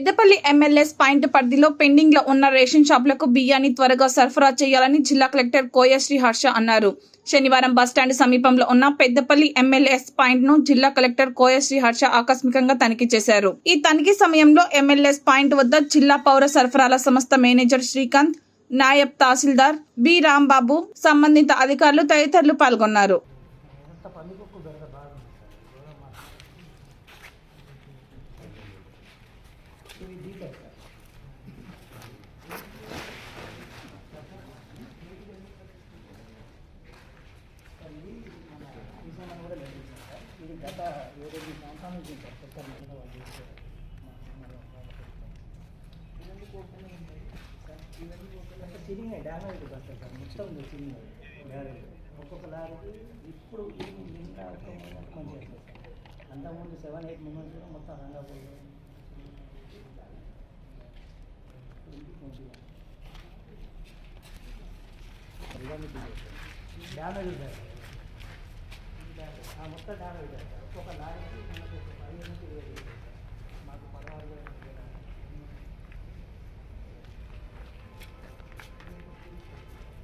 Peddapalli MLAs point పరిధిలో పెండింగ్లో ఉన్న రేషన్ షాపులకు బియ్యాన్ని త్వరగా సరఫరా చేయాలని జిల్లా కలెక్టర్ కోయశ్రీ హర్ష అన్నారు. శనివారం బస్టాండ్ సమీపంలో ఉన్న పెద్దపల్లి ఎమ్మెల్యేస్ పాయింట్ను జిల్లా కలెక్టర్ కోయశ్రీ హర్ష ఆకస్మికంగా తనిఖీ చేశారు. ఈ తనిఖీ సమయంలో ఎమ్మెల్యేస్ పాయింట్ వద్ద జిల్లా పౌర సరఫరాల సంస్థ మేనేజర్ శ్రీకాంత్ నాయబ్ తహసీల్దార్ బి రాంబాబు సంబంధిత అధికారులు తదితరులు పాల్గొన్నారు. ఇది గత ఏడెనిమిది సంవత్సరాల నుంచి కొత్త మహిళ వాళ్ళు ఇవన్నీ ఇవన్నీ అంటే డ్యామేజ్ వస్తాయి సార్ మొత్తం ఉంది డ్యామేజ్ ఒక్కొక్క లారీకి ఇప్పుడు ఇంకా మంచిగా అంతకుముందు సెవెన్ ఎయిట్ మూమెంట్స్ కూడా మొత్తం రంగాపోయి డ్యామేజ్ ఉంది సార్ ఆ మొత్తం డ్యామేజ్ సార్ ఒక్కొక్క లారీకి మనకు ఒక పదిహేను నుంచి ఇరవై వేలు. మాకు పదహారు వేలు ఉంటుంది.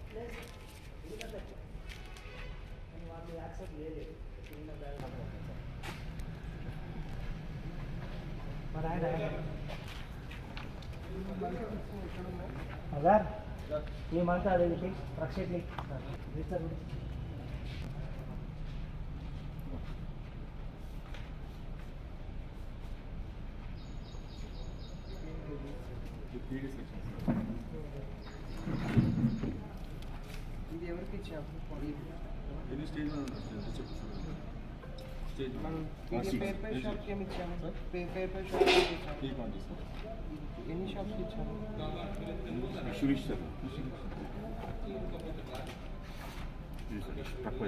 ప్లస్ ఇది కదా ఎక్కువ. కానీ వాళ్ళు యాక్సెప్ట్ చేయలేదు చిన్న బ్యాగ్ మరి ఆయన అగార్ ఏమంతా అదేంటి ప్రక్షేపి సార్ ఇది ఎవరికి ఇచ్చాము ఎన్ని స్టేజ్లో ఉంటుంది చెప్పు స్టేజ్ మనం Ah, six. పేపర్ Yes, షాప్కి ఏమి ఇచ్చాము Sir? పేపర్ షాప్కి ఇచ్చాము ఈ క్వాంటిటీ సార్ ఎన్ని షాప్కి ఇచ్చాము షురీష్ సార్ తక్కువ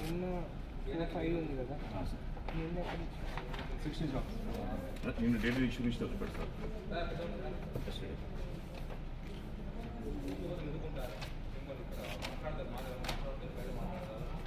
నిన్న ఫోర్ ఫైవ్ ఉంది కదా నిన్న ఎక్కడ ఇచ్చాము సిక్స్టీన్ షాప్స్ నేను డైలీ షురీష్ సార్